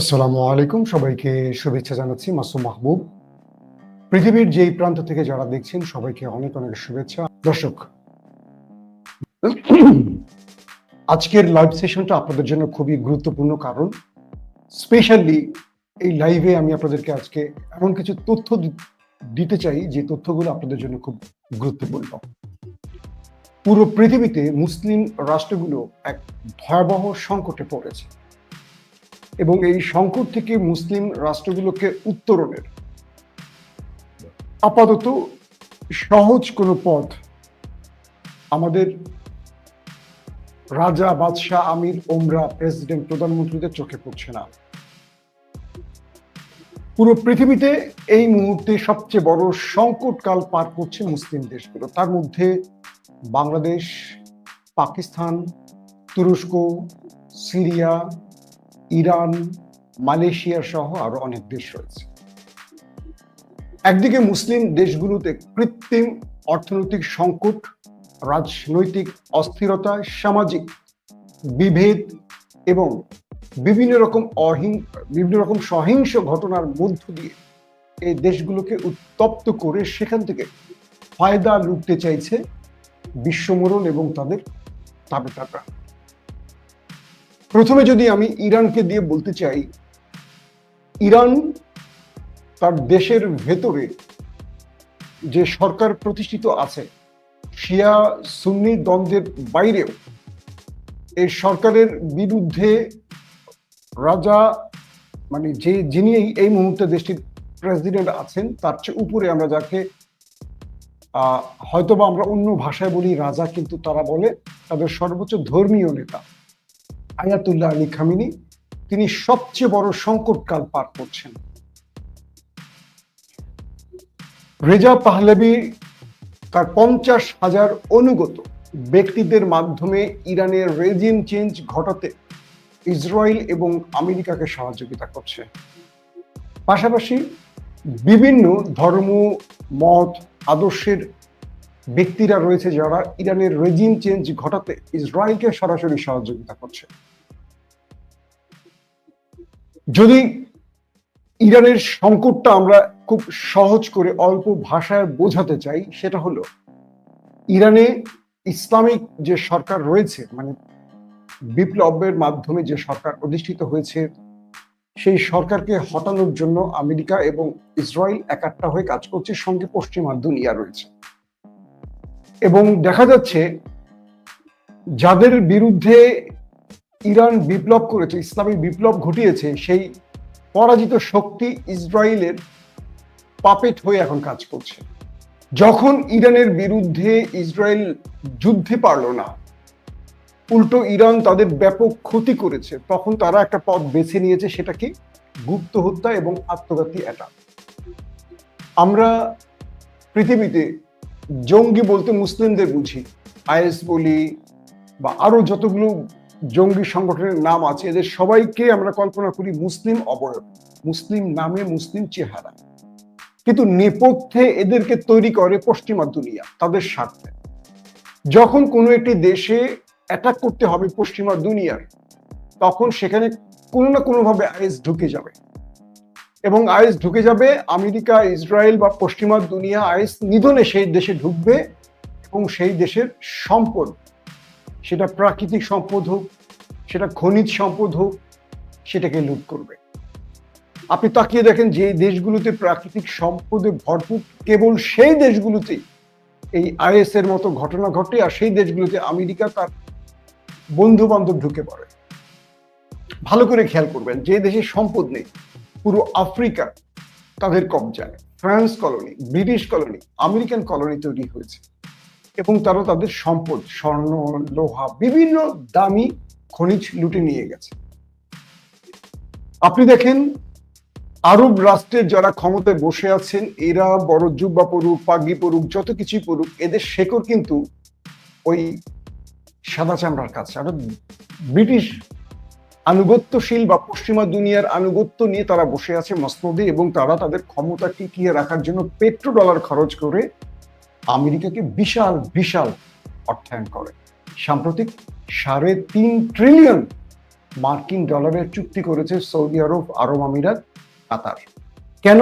আসসালামু আলাইকুম। সবাইকে শুভেচ্ছা জানাচ্ছি মাসুম মাহবুব। পৃথিবীর যেই প্রান্ত থেকে যারা দেখছেন, সবাইকে অনেক অনেক শুভেচ্ছা। দর্শক, আজকের লাইভ সেশনটা আপনাদের জন্য খুবই গুরুত্বপূর্ণ কারণ স্পেশালি এই লাইভে আমি আপনাদেরকে আজকে এমন কিছু তথ্য দিতে চাই, যে তথ্যগুলো আপনাদের জন্য খুব গুরুত্বপূর্ণ। পুরো পৃথিবীতে মুসলিম রাষ্ট্রগুলো এক ভয়াবহ সংকটে পড়েছে। এবং এই সংকট থেকে মুসলিম রাষ্ট্রগুলোকে উত্তরণের আপাতত সহজ কোনো পথ আমাদের রাজা, বাদশাহ, আমির, ওমরা, প্রেসিডেন্ট, প্রধানমন্ত্রীদের চোখে পড়ছে না। পুরো পৃথিবীতে এই মুহূর্তে সবচেয়ে বড় সংকটকাল পার করছে মুসলিম দেশগুলো। তার মধ্যে বাংলাদেশ, পাকিস্তান, তুরস্ক, সিরিয়া ইরান, মালয়েশিয়া সহ আরও অনেক দেশ রয়েছে। একদিকে মুসলিম দেশগুলোতে কৃত্রিম অর্থনৈতিক সংকট, রাজনৈতিক অস্থিরতা, সামাজিক বিভেদ এবং বিভিন্ন রকম অহিং, বিভিন্ন রকম সহিংস ঘটনার মধ্য দিয়ে এই দেশগুলোকে উত্তপ্ত করে সেখান থেকে ফায়দা লুটতে চাইছে বিশ্বমরণ এবং তাদের তাবেতারা প্রথমে যদি আমি ইরানকে দিয়ে বলতে চাই, ইরান তার দেশের ভেতরে যে সরকার প্রতিষ্ঠিত আছে, শিয়া সুন্নি দ্বন্দ্বের বাইরেও এই সরকারের বিরুদ্ধে রাজা মানে যে যিনি এই- মুহূর্তে দেশটির প্রেসিডেন্ট আছেন, তার চেয়ে উপরে আমরা যাকে হয়তোবা আমরা অন্য ভাষায় বলি রাজা, কিন্তু তারা বলে তাদের সর্বোচ্চ ধর্মীয় নেতা। আয়াতুল্লাহ আলী খামিনি, তিনি সবচেয়ে বড় সংকটকাল পার করছেন। রেজা পাহলেবি তার পঞ্চাশ হাজার অনুগত ব্যক্তিদের মাধ্যমে ইরানের রেজিম চেঞ্জ ঘটাতে ইসরায়েল এবং আমেরিকাকে সহযোগিতা করছে। পাশাপাশি বিভিন্ন ধর্ম, মত, আদর্শের ব্যক্তিরা রয়েছে যারা ইরানের রেজিম চেঞ্জ ঘটাতে ইসরায়েলকে সরাসরি সহযোগিতা করছে। যদি ইরানের সংকটটা আমরা খুব সহজ করে অল্প ভাষায় বোঝাতে চাই, সেটা হলো, ইরানে ইসলামিক যে সরকার রয়েছে মানে বিপ্লবের মাধ্যমে যে সরকার অধিষ্ঠিত হয়েছে, সেই সরকারকে হটানোর জন্য আমেরিকা এবং ইসরায়েল একাট্টা হয়ে কাজ করছে, সঙ্গে পশ্চিমা দুনিয়া রয়েছে। এবং দেখা যাচ্ছে, যাদের বিরুদ্ধে ইরান বিপ্লব করেছে, ইসলামী বিপ্লব ঘটিয়েছে, সেই পরাজিত শক্তি ইসরায়েলের পাপেট হয়ে এখন কাজ করছে। যখন ইরানের বিরুদ্ধে ইসরায়েল যুদ্ধে পারল না, উল্টো ইরান তাদের ব্যাপক ক্ষতি করেছে, তখন তারা একটা পথ বেছে নিয়েছে সেটা কি গুপ্ত হত্যা এবং আত্মঘাতী অ্যাটাক আমরা পৃথিবীতে জঙ্গি বলতে মুসলিমদের বুঝি, আইএস বলি বা আরও যতগুলো জঙ্গি সংগঠনের নাম আছে। এদের সবাইকে আমরা কল্পনা করি মুসলিম অবয়ব, মুসলিম নামে মুসলিম চেহারা। কিন্তু নেপথ্যে এদেরকে তৈরি করে পশ্চিমা দুনিয়া, তাদের স্বার্থে। যখন কোনো একটি দেশে অ্যাটাক করতে হবে পশ্চিমা দুনিয়ার, তখন সেখানে কোনো না কোনোভাবে আইএস ঢুকে যাবে। এবং আইএস ঢুকে যাবে, আমেরিকা, ইসরায়েল বা পশ্চিমা দুনিয়া আইএস নিধনে সেই দেশে ঢুকবে এবং সেই দেশের সম্পদ সেটা প্রাকৃতিক সম্পদ হোক, সেটা খনিজ সম্পদ হোক, সেটাকে লুট করবে। আপনি তাকিয়ে দেখেন যে দেশগুলোতে প্রাকৃতিক সম্পদে ভরপুর কেবল সেই দেশগুলোতেই এই আইএস এর মতো ঘটনা ঘটে আর সেই দেশগুলোতে আমেরিকা তার বন্ধু বান্ধব ঢুকে পড়ে। ভালো করে খেয়াল করবেন, যে দেশে সম্পদ নেই, পুরো আফ্রিকা তাদের কবজায়। France colony, British colony, American colony তৈরি হয়েছে। এবং তারা তাদের সম্পদ, স্বর্ণ, লোহা, বিভিন্ন দামি খনিজ লুটে নিয়ে গেছে। আপনি দেখেন, আরব রাষ্ট্রের যারা ক্ষমতায় বসে আছেন, এরা বড় জুব্বা পড়ুক পাগড়ি পড়ুক যত কিছুই পড়ুক এদের শেকড় কিন্তু ওই সাদা চামড়ার কাছে। অর্থাৎ ব্রিটিশ আনুগত্যশীল বা পশ্চিমা দুনিয়ার আনুগত্য নিয়ে তারা বসে আছে মসনদে এবং তারা তাদের ক্ষমতা টিকিয়ে রাখার জন্য পেট্রো ডলার খরচ করে আমেরিকাকে বিশাল বিশাল অর্থায়ন করে। সাম্প্রতিক সাড়ে তিন ট্রিলিয়ন মার্কিন ডলারের চুক্তি করেছে সৌদি আরব আরব আমিরাত, কাতার। কেন?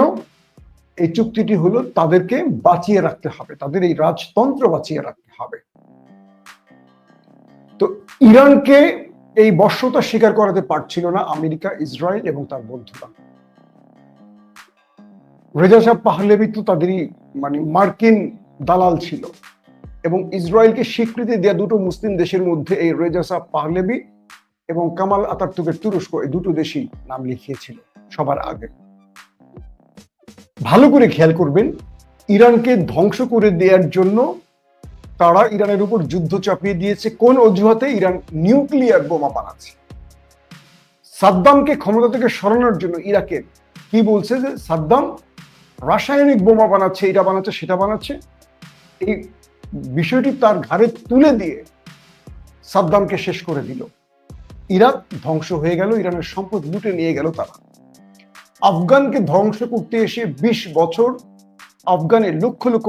এই চুক্তিটি হলো তাদেরকে বাঁচিয়ে রাখতে হবে, তাদের এই রাজতন্ত্র বাঁচিয়ে রাখতে হবে। তো ইরানকে এই বর্ষতা স্বীকার করাতে পারছিল না আমেরিকা, ইসরায়েল এবং তার বন্ধুরা। রেজা সাহ পাহলেবি তো তাদেরই মানে মার্কিন দালাল ছিল। এবং ইসরায়েলকে স্বীকৃতি দেওয়া দুটো মুসলিম দেশের মধ্যে এই রেজা সাহ পাহলেবি এবং কামাল আতাতুর্কের তুরস্ক এই দুটো দেশই নাম লিখিয়েছিল সবার আগে। ভালো করে খেয়াল করবেন, ইরানকে ধ্বংস করে দেওয়ার জন্য তারা ইরানের উপর যুদ্ধ চাপিয়ে দিয়েছে। কোন অজুহাতে? ইরান নিউক্লিয়ার বোমা বানাচ্ছে। সাদ্দামকে ক্ষমতা থেকে সরানোর জন্য ইরাকের কি বলছে যে, সাদ্দাম রাসায়নিক বোমা বানাচ্ছে, এটা বানাচ্ছে, সেটা বানাচ্ছে। এই বিষয়টি তার ঘাড়ে তুলে দিয়ে সাদ্দামকে শেষ করে দিল। ইরাক ধ্বংস হয়ে গেল, ইরানের সম্পদ লুটে নিয়ে গেল তারা। আফগানকে ধ্বংস করতে এসে বিশ বছর আফগানের লক্ষ লক্ষ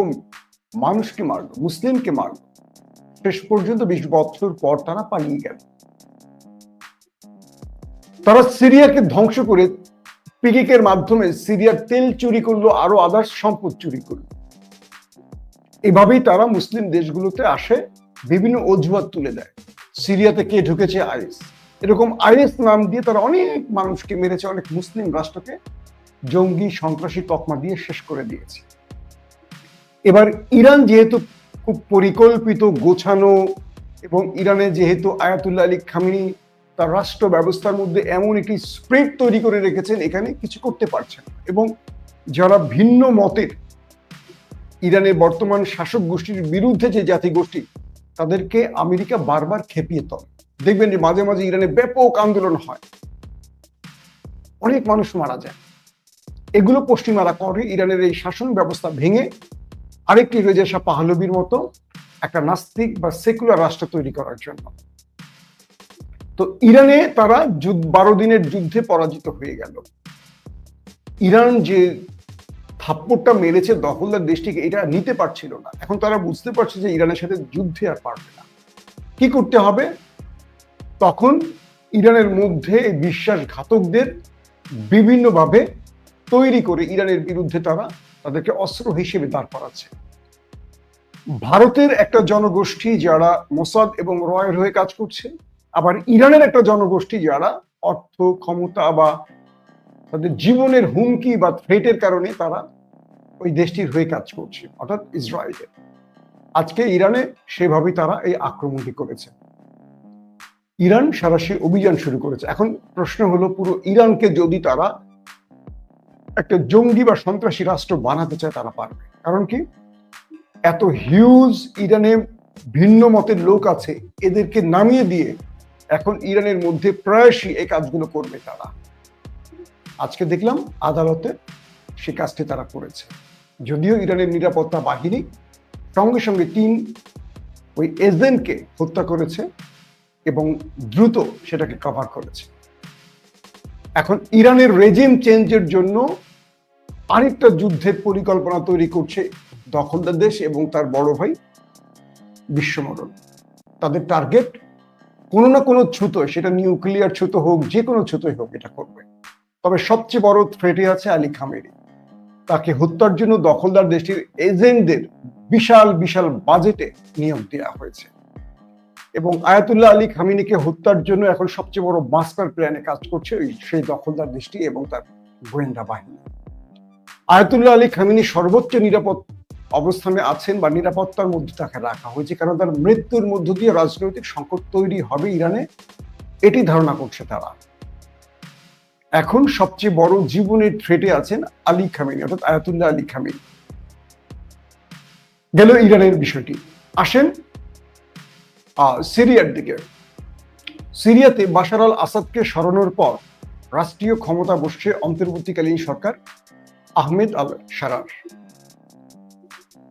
মানুষকে মারল, মুসলিমকে মারল। শেষ পর্যন্ত বিশ বছর পর তারা পালিয়ে গেল। তারা সিরিয়াকে ধ্বংস করে পিকিকের মাধ্যমে সিরিয়ার তেল চুরি করল আরও আদার্স সম্পদ চুরি করল। এভাবেই তারা মুসলিম দেশগুলোতে আসে, বিভিন্ন অজুহাত তুলে দেয়। সিরিয়াতে কে ঢুকেছে? আইএস। এরকম আইএস নাম দিয়ে তারা অনেক মানুষকে মেরেছে, অনেক মুসলিম রাষ্ট্রকে জঙ্গি, সন্ত্রাসী তকমা দিয়ে শেষ করে দিয়েছে। এবার ইরান যেহেতু খুব পরিকল্পিত, গোছানো এবং ইরানে যেহেতু আয়াতুল্লাহ আলী খামিনি তার রাষ্ট্র ব্যবস্থার মধ্যে এমন একটি স্প্রেড তৈরি করে রেখেছেন, এখানে কিছু করতে পারছেন। এবং যারা ভিন্ন মতের ইরানের বর্তমান শাসক গোষ্ঠীর বিরুদ্ধে যে জাতি গোষ্ঠী, তাদেরকে আমেরিকা বারবার খেপিয়ে তলে। দেখবেন যে মাঝে মাঝে ইরানে ব্যাপক আন্দোলন হয়। অনেক মানুষ মারা যায়। এগুলো পশ্চিমারা করে ইরানের এই শাসন ব্যবস্থা ভেঙে আরেকটি রেজা শাহ পাহলবির মতো একটা নাস্তিক বা সেকুলার রাষ্ট্র তৈরি করার জন্য। তো ইরানে তারা বারো দিনের যুদ্ধে পরাজিত হয়ে গেল। ইরান যে থাপ্পড়টা মেরেছে দখলদার দেশটিকে, এটা নিতে পারছিল না। এখন তারা বুঝতে পারছে যে ইরানের সাথে যুদ্ধে আর পারবে না। কি করতে হবে? তখন ইরানের মধ্যে বিশ্বাসঘাতকদের বিভিন্নভাবে তৈরি করে ইরানের বিরুদ্ধে তারা তাদেরকে অস্ত্র হিসেবে দাঁড় করাচ্ছে। ভারতের একটা জনগোষ্ঠী যারা মোসাদ এবং রয়ের হয়ে কাজ করছে, আবার ইরানের একটা জনগোষ্ঠী যারা অর্থ, ক্ষমতা বা তাদের জীবনের হুমকি বা থ্রেটের কারণে তারা ওই দেশটির হয়ে কাজ করছে, অর্থাৎ ইসরায়েলের আজকে ইরানে সেভাবেই তারা এই আক্রমণটি করেছে। ইরান সারাশি অভিযান শুরু করেছে। এখন প্রশ্ন হলো, পুরো ইরানকে যদি তারা একটা জঙ্গি বা সন্ত্রাসী রাষ্ট্র বানাতে চায়, তারা পারবে। কারণ কি? এত হিউজ ইরানে ভিন্ন মতের লোক আছে, এদেরকে নামিয়ে দিয়ে এখন ইরানের মধ্যে প্রায়শই এই কাজগুলো করবে তারা। আজকে দেখলাম আদালতে সে কাজটি তারা করেছে। যদিও ইরানের নিরাপত্তা বাহিনী সঙ্গে সঙ্গে তিন ওই এজেন্টকে হত্যা করেছে এবং দ্রুত সেটাকে কভার করেছে। এখন ইরানের রেজিম চেঞ্জের জন্য আরেকটা যুদ্ধের পরিকল্পনা তৈরি করছে দখলদার দেশ এবং তার বড় ভাই বিশ্বমরণ। তাদের টার্গেট কোনো না কোনো ছুতোয় সেটা নিউক্লিয়ার ছুতো হোক যে কোনো ছুতোই হোক এটা করবে। তবে সবচেয়ে বড় থ্রেটে আছে আলী খামেরি তাকে হত্যার জন্য দখলদার দেশটির এজেন্টদের বিশাল বিশাল বাজেটে নিয়োগ দেওয়া হয়েছে। এবং আয়াতুল্লাহ আলী খামিনিকে হত্যার জন্য এখন সবচেয়ে বড় মাস্টার প্ল্যানে কাজ করছে সেই দখলদার দেশটি এবং তার গোয়েন্দা বাহিনী। আয়াতুল্লাহ আলী খামিনি সর্বোচ্চ নিরাপদ অবস্থানে আছেন বা নিরাপত্তার মধ্যে তাকে রাখা হয়েছে কারণ তার মৃত্যুর মধ্য দিয়ে রাজনৈতিক সংকট তৈরি হবে ইরানে, এটি ধারণা করছে তারা। এখন সবচেয়ে বড় জীবনের থ্রেটে আছেন আলী খামিনি, অর্থাৎ আয়াতুল্লাহ আলী খামিনি। গেল ইরানের বিষয়টি। আসেন সিরিয়ার দিকে। সিরিয়াতে বাশার আল আসাদকে সরানোর পর রাষ্ট্রীয় ক্ষমতা বসছে অন্তর্বর্তীকালীন সরকার আহমেদ আল সারার।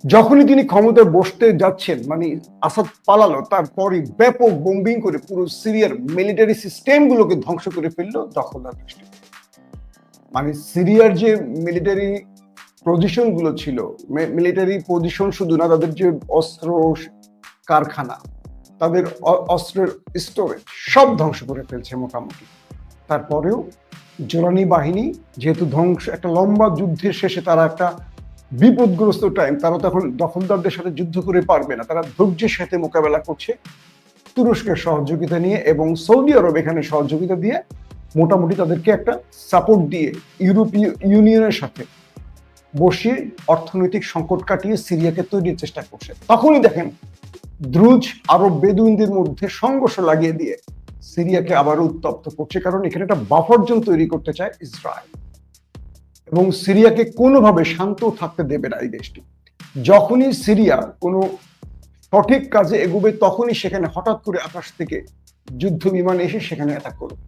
যখনই তিনি ক্ষমতায় বসতে যাচ্ছেন মানে আসাদ পালালো, তারপরই ব্যাপক বোম্বিং করে পুরো সিরিয়ার মিলিটারি সিস্টেমগুলোকে ধ্বংস করে ফেলল দখলদার দেশটি মানে সিরিয়ার যে মিলিটারি পজিশনগুলো ছিল মিলিটারি পজিশন শুধু না, তাদের যে অস্ত্র কারখানা, তাদের অস্ত্রের স্টোরেজ সব ধ্বংস করে ফেলছে মোটামুটি। তারপরেও জোরানি বাহিনী, যেহেতু ধ্বংস, একটা লম্বা যুদ্ধের শেষে তারা একটা বিপদগ্রস্ত টাইম তারা তখন দখলদারদের সাথে যুদ্ধ করে পারবে না। তারা ধৈর্যের সাথে মোকাবেলা করছে তুরস্কের সহযোগিতা নিয়ে এবং সৌদি আরব এখানে সহযোগিতা দিয়ে মোটামুটি তাদেরকে একটা সাপোর্ট দিয়ে ইউরোপীয় ইউনিয়নের সাথে বসিয়ে অর্থনৈতিক সংকট কাটিয়ে সিরিয়াকে তৈরির চেষ্টা করছে। তখনই দেখেন দ্রুজ আরব বেদুইনদের মধ্যে সংঘর্ষ লাগিয়ে দিয়ে সিরিয়াকে আবার উত্তপ্ত করছে, কারণ এখানে একটা বাফার জোন তৈরি করতে চায় ইসরায়েল। এবং সিরিয়াকে কোনোভাবে শান্ত থাকতে দেবে না এই দেশটি। যখনই সিরিয়া কোনো সঠিক কাজে এগোবে, তখনই সেখানে হঠাৎ করে আকাশ থেকে যুদ্ধ বিমান এসে সেখানে অ্যাটাক করবে।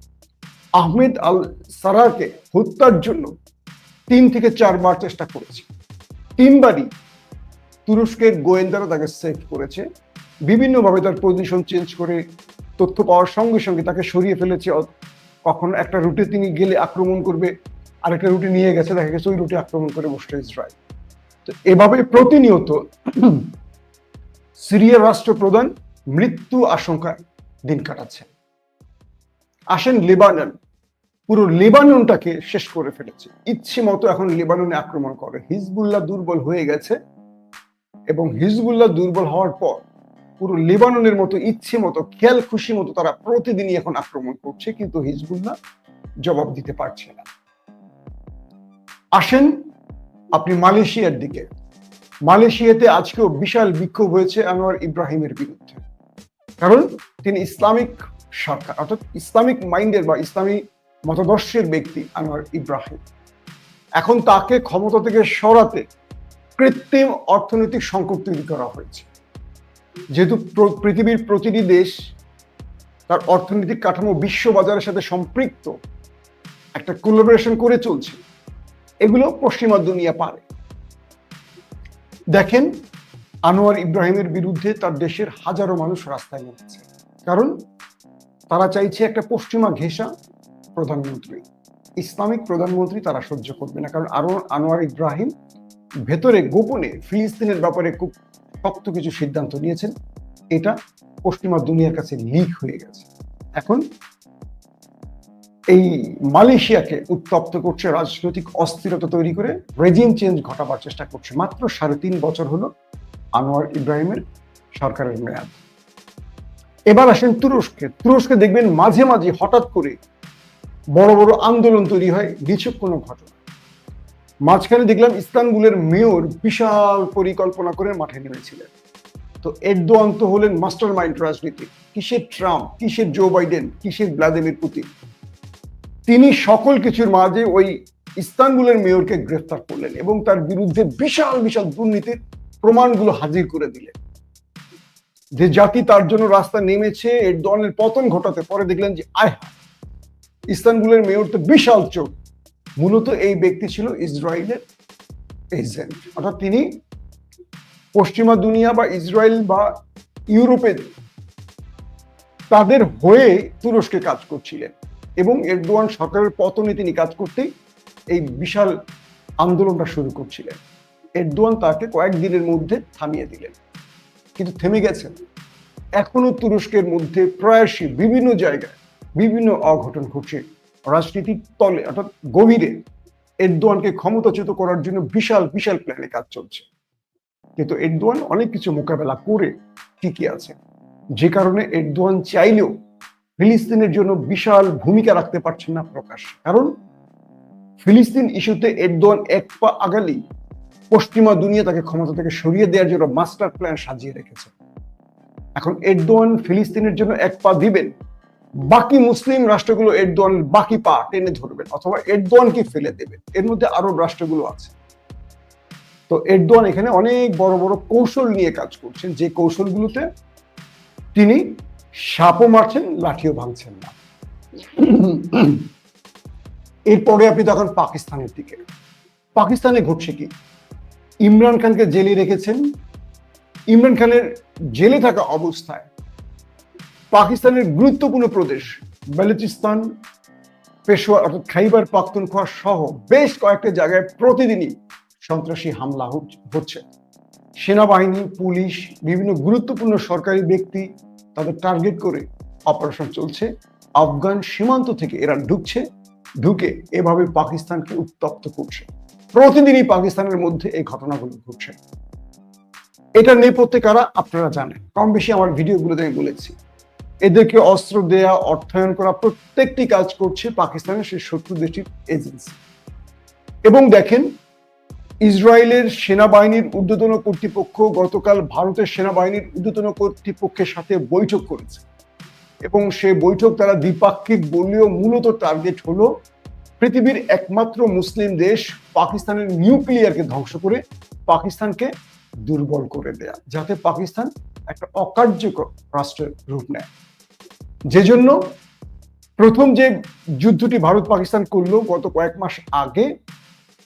আহমেদ আল সারারকে হত্যার জন্য তিন থেকে চারবার চেষ্টা করেছে। তিনবারই তুরস্কের গোয়েন্দারা তাকে সেভ করেছে। বিভিন্নভাবে তার পজিশন চেঞ্জ করে তথ্য পাওয়ার সঙ্গে সঙ্গে তাকে সরিয়ে ফেলেছে। কখনো একটা রুটে তিনি গেলে আক্রমণ করবে আরেকটা রুটে নিয়ে গেছে, দেখা গেছে ওই রুটে আক্রমণ করে বসছে ইসরায়েল। তো এভাবে প্রতিনিয়ত সিরিয়ার রাষ্ট্রপ্রধান মৃত্যু আশঙ্কায় দিন কাটাচ্ছে। আসেন লেবানন। পুরো লেবাননটাকে শেষ করে ফেলেছে। ইচ্ছে মতো এখন লেবাননে আক্রমণ করে। হিজবুল্লাহ দুর্বল হয়ে গেছে এবং হিজবুল্লাহ দুর্বল হওয়ার পর পুরো লেবাননের মতো ইচ্ছে মতো খেয়াল খুশি মতো তারা প্রতিদিনই এখন আক্রমণ করছে, কিন্তু হিজবুল্লাহ জবাব দিতে পারছে না। আসেন আপনি মালয়েশিয়ার দিকে। মালয়েশিয়াতে আজকেও বিশাল বিক্ষোভ হয়েছে আনোয়ার ইব্রাহিমের বিরুদ্ধে। কারণ তিনি ইসলামিক সরকার, অর্থাৎ ইসলামিক মাইন্ডের বা ইসলামী মতাদর্শের ব্যক্তি আনোয়ার ইব্রাহিম। এখন তাকে ক্ষমতা থেকে সরাতে কৃত্রিম অর্থনৈতিক সংকট তৈরি করা হয়েছে। যেহেতু পৃথিবীর প্রতিটি দেশ তার অর্থনৈতিক কাঠামো বিশ্ব বাজারের সাথে সম্পৃক্ত, একটা কোলাবোরেশন করে চলছে। এগুলো পশ্চিমা দুনিয়া পারে। দেখেন, আনোয়ার ইব্রাহিমের বিরুদ্ধে তার দেশের হাজারো মানুষ রাস্তায় নেমেছে কারণ তারা চাইছে একটা পশ্চিমা ঘেঁষা প্রধানমন্ত্রী। ইসলামিক প্রধানমন্ত্রী তারা সহ্য করবে না। কারণ আরও আনোয়ার ইব্রাহিম ভেতরে, গোপনে ফিলিস্তিনের ব্যাপারে খুব শক্ত কিছু সিদ্ধান্ত নিয়েছেন। এটা পশ্চিমা দুনিয়ার কাছে লিক হয়ে গেছে। এখন এই মালয়েশিয়াকে উত্তপ্ত করছে রাজনৈতিক অস্থিরতা তৈরি করে রেজিম চেঞ্জ ঘটাবার চেষ্টা করছে। মাত্র সাড়ে তিন বছর হলো আনোয়ার ইব্রাহিমের সরকারের মেয়াদ। এবার আসেন তুরস্কে। তুরস্কে দেখবেন মাঝে মাঝে হঠাৎ করে বড় বড় আন্দোলন তৈরি হয় নিছক কোনো ঘটনা। মাঝখানে দেখলাম ইস্তানবুলের মেয়র বিশাল পরিকল্পনা করে মাঠে নেমেছিলেন। তো এরদোয়ান তো হলেন মাস্টার মাইন্ড রাজনীতি কিসের ট্রাম্প, কিসের জো বাইডেন, কিসের ভ্লাদিমির পুতিন? তিনি সকল কিছুর মাঝে ওই ইস্তানবুলের মেয়রকে গ্রেফতার করলেন এবং তার বিরুদ্ধে বিশাল বিশাল দুর্নীতির প্রমাণগুলো হাজির করে দিলেন। যে জাতি তার জন্য রাস্তা নেমেছে, এর দলের পতন ঘটাতে পরে দেখলেন যে, আয় ইস্তানবুলের মেয়র তো বিশাল চোখ মূলত এই ব্যক্তি ছিল ইসরায়েলের এজেন্ট অর্থাৎ তিনি পশ্চিমা দুনিয়া বা ইসরায়েল বা ইউরোপের তাদের হয়ে তুরস্কে কাজ করছিলেন। এবং এরদোয়ান সরকারের পতনে তিনি কাজ করতেই এই বিশাল আন্দোলনটা শুরু করছিলেন। এরদোয়ান তাকে কয়েকদিনের মধ্যে থামিয়ে দিলেন। কিন্তু থেমে গেছেন। এখনও তুরস্কের মধ্যে প্রায়শই বিভিন্ন জায়গায় বিভিন্ন অঘটন ঘটছে। রাজনীতির তলে, অর্থাৎ গভীরে এরদোয়ানকে ক্ষমতাচ্যুত করার জন্য বিশাল বিশাল প্ল্যানে কাজ চলছে। কিন্তু এরদোয়ান অনেক কিছু মোকাবেলা করে টিকে আছে। যে কারণে এরদোয়ান চাইলেও ফিলিস্তিনের জন্য বিশাল ভূমিকা রাখতে পারছেন না প্রকাশ। কারণ ফিলিস্তিন ইস্যুতে এরদোয়ান এক পা আগালি পশ্চিমা দুনিয়া তাকে ক্ষমতা থেকে সরিয়ে দেওয়ার জন্য মাস্টার প্ল্যান সাজিয়ে রেখেছে। এখন এরদোয়ান ফিলিস্তিনের জন্য এক পা দিবেন, বাকি মুসলিম রাষ্ট্রগুলো এরদোয়ান বাকি পা টেনে ধরবেন অথবা এরদোয়ানকে ফেলে দেবেন। এর মধ্যে আরব রাষ্ট্রগুলো আছে। তো এরদোয়ান এখানে অনেক বড় বড় কৌশল নিয়ে কাজ করছেন। যে কৌশলগুলোতে তিনি সাপও মারছেন, লাঠিও ভাঙছেন না। এরপরে আপনি তখন পাকিস্তানের দিকে। পাকিস্তানে ঘটছে কি? ইমরান খানকে জেলে রেখেছেন। ইমরান খানের জেলে থাকা অবস্থায় পাকিস্তানের গুরুত্বপূর্ণ প্রদেশ বেলুচিস্তান, পেশোয়ার অর্থাৎ খাইবার পাখতুনখোয়া সহ বেশ কয়েকটা জায়গায় প্রতিদিনই সন্ত্রাসী হামলা হচ্ছে- হচ্ছে। সেনাবাহিনী, পুলিশ, বিভিন্ন গুরুত্বপূর্ণ সরকারি ব্যক্তি তাদের টার্গেট করে অপারেশন চলছে। আফগান সীমান্ত থেকে এরা ঢুকছে, ঢুকে এভাবে পাকিস্তানকে উত্তপ্ত করছে। প্রতিদিনই পাকিস্তানের মধ্যে এই ঘটনাগুলো ঘটছে। এটা নেপথ্যে কারা আপনারা জানেন। কম বেশি আমার ভিডিওগুলোতে আমি বলেছি। এদেরকে অস্ত্র দেয়া, অর্থায়ন করা প্রত্যেকটি কাজ করছে পাকিস্তানের সেই শত্রু দেশটির এজেন্সি এবং দেখেন ইসরায়েলের সেনাবাহিনীর ঊর্ধ্বতন কর্তৃপক্ষ গতকাল ভারতের সেনাবাহিনীর ঊর্ধ্বতন কর্তৃপক্ষের সাথে বৈঠক করেছে। এবং সেই বৈঠক তারা দ্বিপাক্ষিক বললেও মূলত টার্গেট হলো পৃথিবীর একমাত্র মুসলিম দেশ পাকিস্তানের নিউক্লিয়ারকে ধ্বংস করে পাকিস্তানকে দুর্বল করে দেয়া, যাতে পাকিস্তান একটা অকার্যকর রাষ্ট্রের রূপ নেয়। যে জন্য প্রথম যে যুদ্ধটি ভারত পাকিস্তান করল গত কয়েক মাস আগে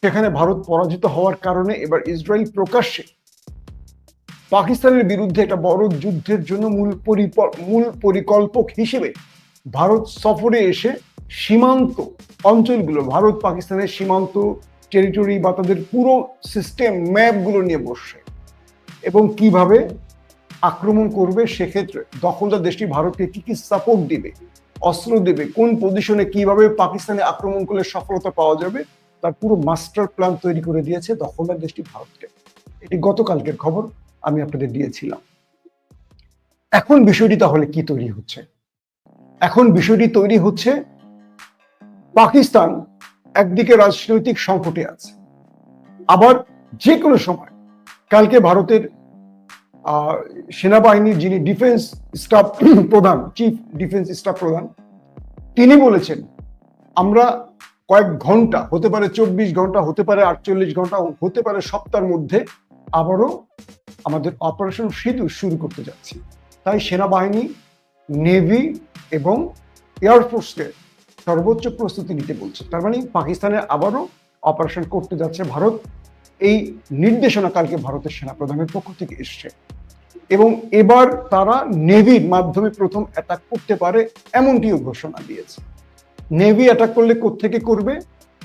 সেখানে ভারত পরাজিত হওয়ার কারণে এবার ইসরায়েল প্রকাশ্যে পাকিস্তানের বিরুদ্ধে একটা বড় যুদ্ধের জন্য মূল মূল পরিকল্পক হিসেবে ভারত সফরে এসে সীমান্ত অঞ্চলগুলো, ভারত, পাকিস্তানের সীমান্ত টেরিটরি বা তাদের পুরো সিস্টেম ম্যাপগুলো নিয়ে বসছে। এবং কীভাবে আক্রমণ করবে সেক্ষেত্রে দখলদার দেশটি ভারতকে কি কি সাপোর্ট দিবে, অস্ত্র দেবে, কোন পজিশনে কীভাবে পাকিস্তানে আক্রমণ করলে সফলতা পাওয়া যাবে তার পুরো মাস্টার প্ল্যান তৈরি করে দিয়েছে দখলদার দেশটি ভারতকে। এটি গতকালকের খবর, আমি আপনাদের দিয়েছিলাম। এখন বিষয়টি তাহলে কি তৈরি হচ্ছে? এখন বিষয়টি তৈরি হচ্ছে, পাকিস্তান একদিকে রাজনৈতিক সংকটে আছে। আবার যে কোনো সময়, কালকে ভারতের সেনাবাহিনীর যিনি ডিফেন্স স্টাফ প্রধান চিফ ডিফেন্স স্টাফ প্রধান, তিনি বলেছেন, আমরা কয়েক ঘণ্টা, হতে পারে চব্বিশ ঘণ্টা, হতে পারে আটচল্লিশ ঘণ্টা, হতে পারে সপ্তাহের মধ্যে আবারও আমাদের অপারেশন সেতু শুরু করতে যাচ্ছি। তাই সেনাবাহিনী নেভি এবং এয়ারফোর্সকে সর্বোচ্চ প্রস্তুতি নিতে বলছে। তার মানে পাকিস্তানে আবারও অপারেশন করতে যাচ্ছে ভারত। এই নির্দেশনা কালকে ভারতের সেনাপ্রধানের পক্ষ থেকে এসছে। এবং এবার তারা নেভির মাধ্যমে প্রথম অ্যাটাক করতে পারে এমনটিও ঘোষণা দিয়েছে। নেভি অ্যাটাক করলে কোত্থেকে করবে?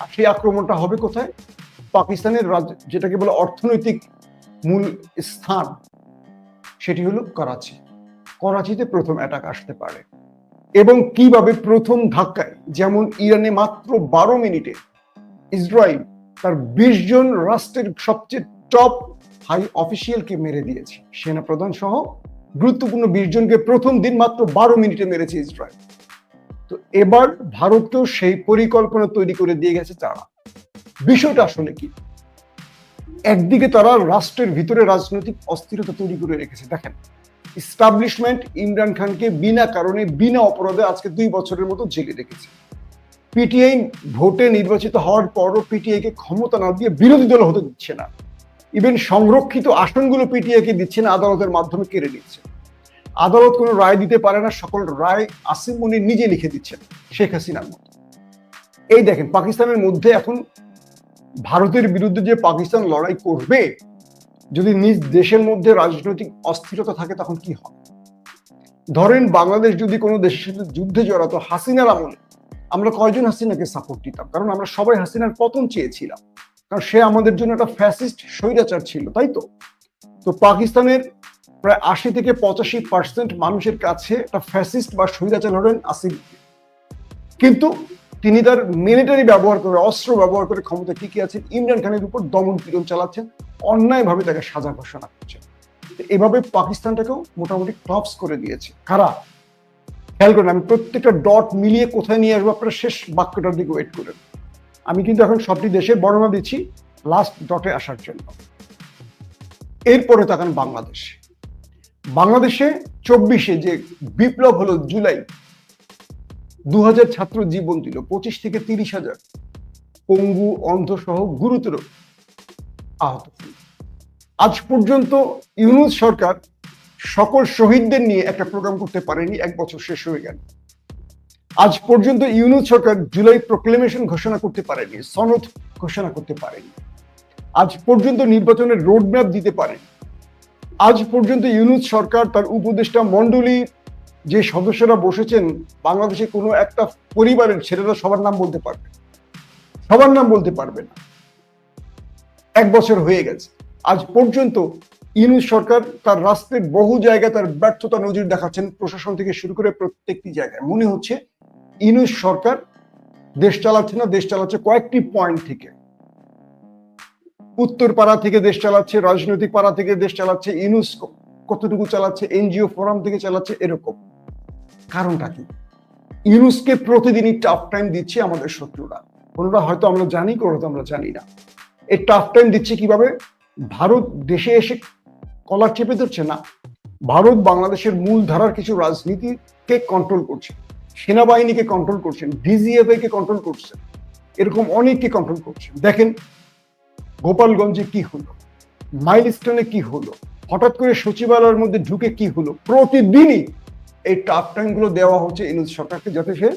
আর সেই আক্রমণটা হবে কোথায়? পাকিস্তানের রাজ যেটাকে বলে অর্থনৈতিক মূল স্থান, সেটি হলো করাচি। করাচিতে প্রথম অ্যাটাক আসতে পারে। এবং কীভাবে প্রথম ধাক্কায়, যেমন ইরানে মাত্র বারো মিনিটে ইসরায়েল তার বিশ জন রাষ্ট্রের সবচেয়ে টপ হাই অফিসিয়ালকে মেরে দিয়েছে। সেনাপ্রধান সহ গুরুত্বপূর্ণ বিশ জনকে প্রথম দিন মাত্র বারো মিনিটে মেরেছে ইসরায়েল। তো এবার ভারতকেও সেই পরিকল্পনা তৈরি করে দিয়ে গেছে তারা বিষয়টা আসলে কি? একদিকে তারা রাষ্ট্রের ভিতরে রাজনৈতিক অস্থিরতা তৈরি করে রেখেছে। দেখেন ইস্টাবলিশমেন্ট ইমরান খানকে বিনা কারণে, বিনা অপরাধে আজকে দুই বছরের মতো জেলে রেখেছে। পিটিআই ভোটে নির্বাচিত হওয়ার পরও পিটিআই কে ক্ষমতা না দিয়ে বিরোধী দল হতে দিচ্ছে না। ইভেন সংরক্ষিত আসনগুলো পিটিআই কে দিচ্ছে না, আদালতের মাধ্যমে কেড়ে নিচ্ছে। আদালত কোনো রায় দিতে পারে না, সকল রায় আসিম মনির নিজে লিখে দিচ্ছেন, শেখ হাসিনার মতো। এই দেখেন, পাকিস্তানের মধ্যে এখন ভারতের বিরুদ্ধে যে পাকিস্তান লড়াই করবে, যদি নিজ দেশের মধ্যে রাজনৈতিক অস্থিরতা থাকে, তখন কি হবে? ধরেন বাংলাদেশ যদি কোনো দেশের সাথে যুদ্ধে জড়াতো, হাসিনার আমলে আমরা কয়জন হাসিনাকে সাপোর্ট দিতাম? কারণ আমরা সবাই হাসিনার পতন চেয়েছিলাম। কারণ সে আমাদের জন্য একটা ফ্যাসিস্ট স্বৈরাচার ছিল, তাই তো? তো পাকিস্তানের প্রায় আশি থেকে পঁচাশি পার্সেন্ট মানুষের কাছে একটা ফ্যাসিস্ট বা স্বৈরাচার হলেন আসিফ কিন্তু তিনি তার মিলিটারি ব্যবহার করে, অস্ত্র ব্যবহার করে ক্ষমতা টিকে আছেন ইমরান খানের উপর দমন পীড়ন চালাচ্ছেন, অন্যায়ভাবে তাকে সাজা ঘোষণা করছেন। এভাবে পাকিস্তানটাকেও মোটামুটি টপস করে দিয়েছে। কারা? খেয়াল করেন, আমি প্রত্যেকটা ডট মিলিয়ে কোথায় নিয়ে আসব, আপনারা শেষ বাক্যটার দিকে ওয়েট করেন। আমি কিন্তু এখন সবটি দেশের বর্ণনা দিচ্ছি লাস্ট ডটে আসার জন্য। এরপরে তাকান বাংলাদেশ। বাংলাদেশে চব্বিশে যে বিপ্লব হলো জুলাই দু হাজার ছাত্র জীবন দিল পঁচিশ থেকে তিরিশ হাজার। পঙ্গু অন্ধ সহ গুরুতর আহত। আজ পর্যন্ত ইউনুস সরকার সকল শহীদদের নিয়ে একটা প্রোগ্রাম করতে পারেনি, এক বছর শেষ হয়ে গেল। আজ পর্যন্ত ইউনুস সরকার জুলাই প্রোক্লেমেশন ঘোষণা করতে পারেনি, সনদ ঘোষণা করতে পারেনি। আজ পর্যন্ত নির্বাচনের রোডম্যাপ দিতে পারেনি। আজ পর্যন্ত ইউনুস সরকার তার উপদেষ্টা মন্ডলী যে সদস্যরা বসেছেন বাংলাদেশে কোনো একটা পরিবারের ছেলেরা সবার নাম বলতে পারবে সবার নাম বলতে পারবে না। এক বছর হয়ে গেছে। আজ পর্যন্ত ইউনুস সরকার তার রাষ্ট্রের বহু জায়গায় তার ব্যর্থতা নজির দেখাচ্ছেন, প্রশাসন থেকে শুরু করে প্রত্যেকটি জায়গায়। মনে হচ্ছে ইউনুস সরকার দেশ চালাচ্ছে না, দেশ চালাচ্ছে কয়েকটি পয়েন্ট থেকে। উত্তর পাড়া থেকে দেশ চালাচ্ছে, রাজনৈতিক পাড়া থেকে দেশ চালাচ্ছে ইউনুস কতটুকু চালাচ্ছে, এনজিও ফোরাম থেকে চালাচ্ছে, এরকম। কারণটা কি? ইউনুসকে প্রতিদিনই টাফ টাইম দিচ্ছে আমাদের শত্রুরা। কোনোটা হয়তো আমরা জানি, কোনোটা আমরা জানি না। এই টাফ টাইম দিচ্ছে কীভাবে? ভারত দেশে এসে কলার চেপে ধরছে? না। ভারত বাংলাদেশের মূল ধারার কিছু রাজনীতিকে কন্ট্রোল করছে। সেনাবাহিনীকে কন্ট্রোল করছেন ডিজিএফআই কে কন্ট্রোল করছেন এরকম অনেককে কন্ট্রোল করছেন দেখেন গোপালগঞ্জে কি হলো? মাইলস্টোনে কি হলো? হঠাৎ করে সচিবালয়ের মধ্যে ঢুকে কি হলো? প্রতিদিনই এই টাফ টাইমগুলো দেওয়া হচ্ছে ইনুজ সরকারকে যাতে সে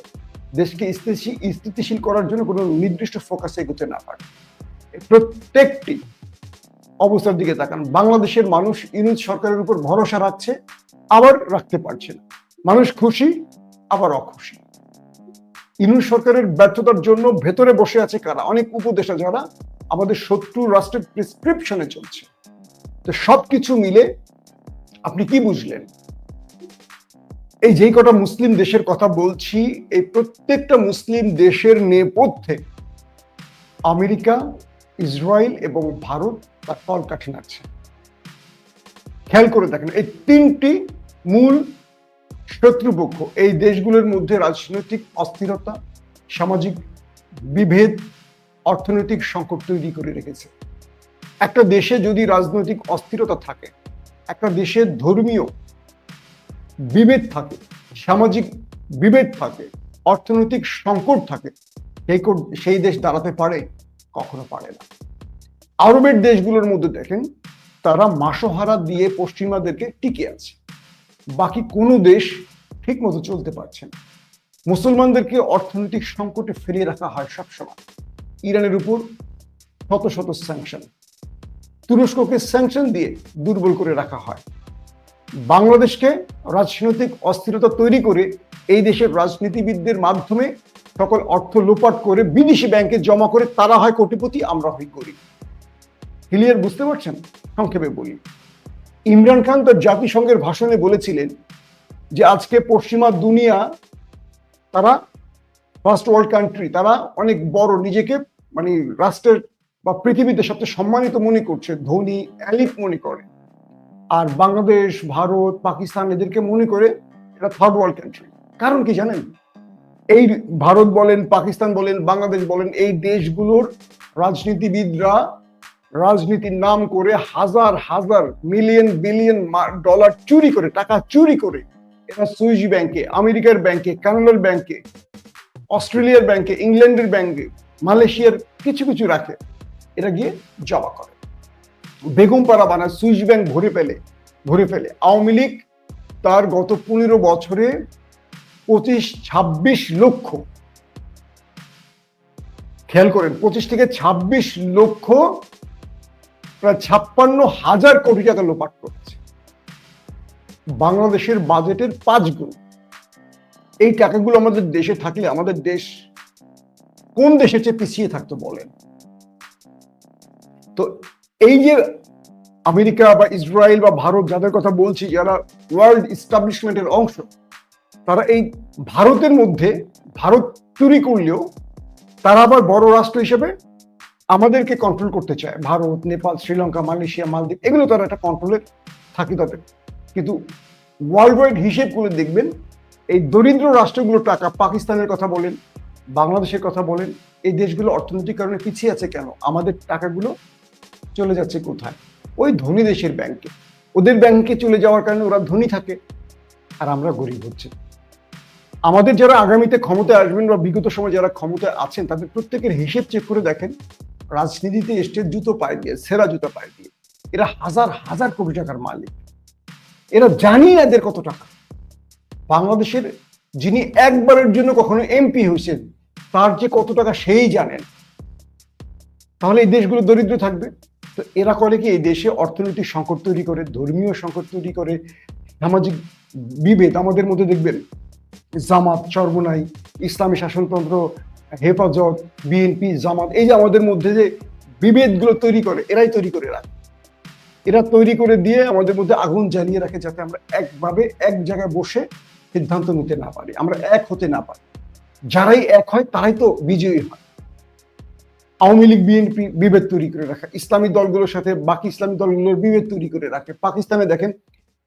দেশকে স্থিতিশীল স্থিতিশীল করার জন্য কোনো নির্দিষ্ট ফোকাসে এগোতে না পারে। প্রত্যেকটি অবস্থার দিকে তাকান। বাংলাদেশের মানুষ ইনুজ সরকারের উপর ভরসা রাখছে, আবার রাখতে পারছে না। মানুষ খুশি, আবার অখুশি। ইনুজ সরকারের ব্যর্থতার জন্য ভেতরে বসে আছে কারা? অনেক উপদেশা যারা আমাদের শত্রু রাষ্ট্রের প্রেসক্রিপশনে চলছে। তো সবকিছু মিলে আপনি কি বুঝলেন? এই যেই কটা মুসলিম দেশের কথা বলছি, এই প্রত্যেকটা মুসলিম দেশের নেপথ্যে আমেরিকা, ইসরায়েল এবং ভারত তার ফল কাঠি নাড়ছে। খেয়াল করে দেখেন, এই তিনটি মূল শত্রুপক্ষ। এই দেশগুলোর মধ্যে রাজনৈতিক অস্থিরতা, সামাজিক বিভেদ, অর্থনৈতিক সংকট তৈরি করে রেখেছে। একটা দেশে যদি রাজনৈতিক অস্থিরতা থাকে, একটা দেশের ধর্মীয় বিভেদ থাকে, সামাজিক বিভেদ থাকে, অর্থনৈতিক সংকট থাকে, সেই সেই দেশ দাঁড়াতে পারে, কখনো পারে না। আরবের দেশগুলোর মধ্যে দেখেন, তারা মাসোহারা দিয়ে পশ্চিমাদেরকে টিকে আছে। বাকি কোনো দেশ ঠিক মতো চলতে পারছে না। মুসলমানদেরকে অর্থনৈতিক সংকটে ফিরিয়ে রাখা হয় সবসময়। ইরানের উপর শত শত স্যাংশন তুরস্ককে স্যাংশন দিয়ে দুর্বল করে রাখা হয়। বাংলাদেশকে রাজনৈতিক অস্থিরতা তৈরি করে এই দেশের রাজনীতিবিদদের মাধ্যমে সকল অর্থ লোপাট করে বিদেশি ব্যাংকে জমা করে তারা হয় কোটিপতি, আমরা হই গরিব। হিলিয়ার বুঝতে পারছেন? সংক্ষেপে বলি। ইমরান খান তার জাতিসংঘের ভাষণে বলেছিলেন যে আজকে পশ্চিমা দুনিয়া, তারা ফার্স্ট ওয়ার্ল্ড কান্ট্রি তারা অনেক বড় নিজেকে মানে রাষ্ট্রের বা পৃথিবীতে সবচেয়ে সম্মানিত মনে করছে, ধনী অ্যালিফ মনে করে। আর বাংলাদেশ, ভারত, পাকিস্তান এদেরকে মনে করে এটা থার্ড ওয়ার্ল্ড কান্ট্রি কারণ কি জানেন? এই ভারত বলেন, পাকিস্তান বলেন, বাংলাদেশ বলেন, এই দেশগুলোর রাজনীতিবিদরা রাজনীতির নাম করে হাজার হাজার মিলিয়ন বিলিয়ন ডলার চুরি করে, টাকা চুরি করে এরা সুইস ব্যাংকে, আমেরিকার ব্যাংকে, কানাডার ব্যাংকে, অস্ট্রেলিয়ার ব্যাংকে, ইংল্যান্ডের ব্যাংকে, মালয়েশিয়ার কিছু কিছু রাখে। এরা গিয়ে জমা করে। বেগমপাড়া বানায়, সুইস ব্যাংক ভরে ফেলে ভরে ফেলে। আওয়ামী লীগ তার গত পনেরো বছরে পঁচিশ, ছাব্বিশ লক্ষ, খেয়াল করেন, পঁচিশ থেকে ছাব্বিশ লক্ষ প্রায় ছাপ্পান্ন হাজার কোটি টাকা লোপাট করেছে। বাংলাদেশের বাজেটের পাঁচ গুণ। এই টাকাগুলো আমাদের দেশে থাকলে আমাদের দেশ কোন দেশের চেয়ে পিছিয়ে থাকতো বলেন? তো এই যে আমেরিকা বা ইসরায়েল বা ভারত যাদের কথা বলছি, যারা ওয়ার্ল্ড ইস্টাবলিশমেন্টের অংশ, তারা এই ভারতের মধ্যে ভারত চুরি করলেও তারা আবার বড় রাষ্ট্র হিসেবে আমাদেরকে কন্ট্রোল করতে চায়। ভারত, নেপাল, শ্রীলঙ্কা, মালয়েশিয়া, মালদ্বীপ, এগুলো তারা একটা কন্ট্রোলের থাকে তাদের। কিন্তু ওয়ার্ল্ড ওয়াইড হিসেব করে দেখবেন, এই দরিদ্র রাষ্ট্রগুলোর টাকা পাকিস্তানের কথা বলেন, বাংলাদেশের কথা বলেন, এই দেশগুলো অর্থনৈতিক কারণে পিছিয়ে আছে কেন? আমাদের টাকাগুলো চলে যাচ্ছে কোথায়? ওই ধনী দেশের ব্যাংকে ওদের ব্যাংকে চলে যাওয়ার কারণে ওরা ধনী থাকে, আর আমরা গরিব হচ্ছে। আমাদের যারা আগামীতে ক্ষমতায় আসবেন বা বিগত সময় যারা ক্ষমতায় আছেন, তাদের প্রত্যেকের হিসেব চেক করে দেখেন রাজনীতিতে এসছে জুতো পায়ে দিয়ে সেরা জুতো পায়ে দিয়ে এরা হাজার হাজার কোটি টাকার মালিক। এরা জানি না এদের কত টাকা। বাংলাদেশের যিনি একবারের জন্য কখনো এমপি হয়েছেন, তার যে কত টাকা সেই জানেন। তাহলে এই দেশগুলো দরিদ্র থাকবে? তো এরা করে কি, এই দেশে অর্থনৈতিক সংকট তৈরি করে, ধর্মীয় সংকট তৈরি করে, সামাজিক বিভেদ। আমাদের মধ্যে দেখবেন জামাত চর্বনাই ইসলামী শাসনতন্ত্র হেফাজত, বিএনপি, জামাত, এই যে আমাদের মধ্যে যে বিভেদগুলো তৈরি করে, এরাই তৈরি করে রাখে এরা তৈরি করে দিয়ে আমাদের মধ্যে আগুন জ্বালিয়ে রাখে যাতে আমরা একভাবে এক জায়গায় বসে সিদ্ধান্ত নিতে না পারি, আমরা এক হতে না পারি। যারাই এক হয়, তারাই তো বিজয়ী হয়। আওয়ামী লীগ, বিএনপি বিভেদ তৈরি করে রাখে। ইসলামী দলগুলোর সাথে বাকি ইসলামী দলগুলোর বিভেদ তৈরি করে রাখে। পাকিস্তানে দেখেন,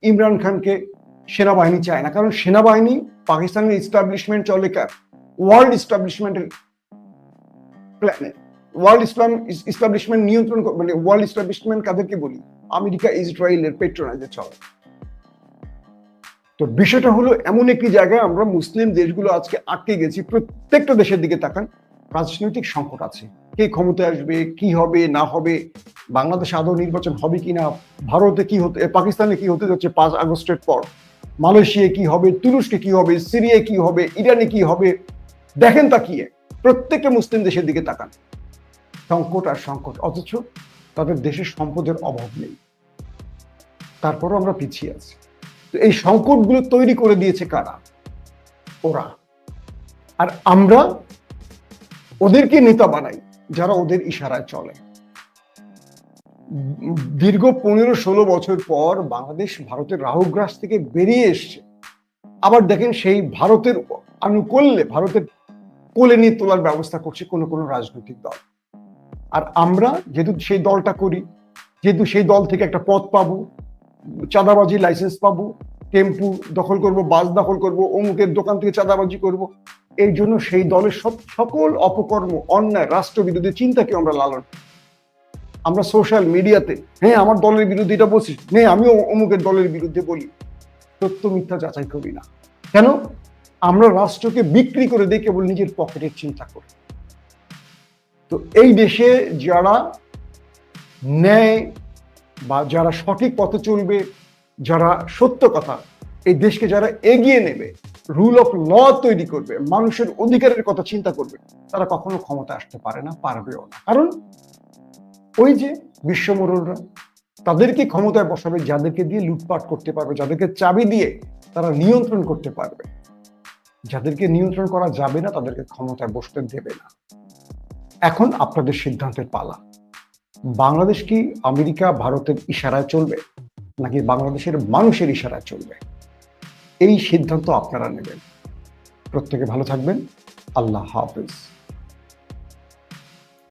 ইমরান খানকে সেনাবাহিনী চায় না। কারণ সেনাবাহিনী পাকিস্তানের ইস্টাবলিশমেন্ট চলে কার? ওয়ার্ল্ড ইস্টাবলিশমেন্টের প্ল্যানে ওয়ার্ল্ড ইসলাম ইস্টাবলিশমেন্ট নিয়ন্ত্রণ মানে ওয়ার্ল্ড ইস্টাবলিশমেন্ট কাদেরকে বলি? আমেরিকা, ইসরায়েলের পেট্রোনাইজে চলে। তো বিষয়টা হলো এমন একটি জায়গায় আমরা মুসলিম দেশগুলো আজকে আটকে গেছি, প্রত্যেকটা দেশের দিকে তাকান, রাজনৈতিক সংকট আছে। কে ক্ষমতায় আসবে, কি হবে, না হবে, বাংলাদেশে আদৌ নির্বাচন হবে কি না ভারতে কি হতে পাকিস্তানে কি হতে যাচ্ছে পাঁচ আগস্টের পর, মালয়েশিয়ায় কি হবে, তুরস্কে কি হবে, সিরিয়ায় কি হবে, ইরানে কি হবে দেখেন তাকিয়ে প্রত্যেকটা মুসলিম দেশের দিকে তাকান। সংকট আর সংকট, অথচ তাদের দেশের সম্পদের অভাব নেই। তারপরও আমরা পিছিয়ে আছি। তো এই সংকটগুলো তৈরি করে দিয়েছে কারা? ওরা। আর আমরা ওদেরকে নেতা বানাই, যারা ওদের ইশারায় চলে। দীর্ঘ পনেরো ষোলো বছর পর বাংলাদেশ ভারতের রাহুগ্রাস থেকে বেরিয়ে এসছে। আবার দেখেন সেই ভারতের আনুকূল্যে, ভারতের কোলে নিয়ে তোলার ব্যবস্থা করছে কোনো কোনো রাজনৈতিক দল। আর আমরা যেহেতু সেই দলটা করি, যেহেতু সেই দল থেকে একটা পথ পাবো, চাঁদাবাজি লাইসেন্স পাবো, টেম্পু দখল করব, বাস দখল করব, অমুকের দোকান থেকে চাঁদাবাজি করব, এই জন্য সেই দলের সব, সকল অপকর্ম, অন্যায়, রাষ্ট্রবিরোধী চিন্তাকে আমরা লালন। আমরা সোশ্যাল মিডিয়াতে হ্যাঁ আমার দলের বিরুদ্ধে এটা বলছি হ্যাঁ আমিও অমুকের দলের বিরুদ্ধে বলি। সত্য মিথ্যা যাচাই করি না। কেন? আমরা রাষ্ট্রকে বিক্রি করে দিই কেবল নিজের পকেটের চিন্তা করি। তো এই দেশে যারা ন্যায় বা যারা সঠিক পথে চলবে, যারা সত্য কথা, এই দেশকে যারা এগিয়ে নেবে রুল অফ ল তৈরি করবে, মানুষের অধিকারের কথা চিন্তা করবে, তারা কখনো ক্ষমতা আসতে পারে না, পারবেও না। কারণ ওই যে বিশ্বমরুলরা তাদেরকে ক্ষমতায় বসাবে, যাদেরকে দিয়ে লুটপাট করতে পারবে, যাদেরকে চাবি দিয়ে তারা নিয়ন্ত্রণ করতে পারবে। যাদেরকে নিয়ন্ত্রণ করা যাবে না, তাদেরকে ক্ষমতায় বসতে দেবে না। এখন আপনাদের সিদ্ধান্তের পালা। বাংলাদেশ কি আমেরিকা ভারতের ইশারায় চলবে, নাকি বাংলাদেশের মানুষের ইশারায় চলবে? এই সিদ্ধান্ত আপনারা নেবেন। প্রত্যেকে ভালো থাকবেন। আল্লাহ হাফেজ।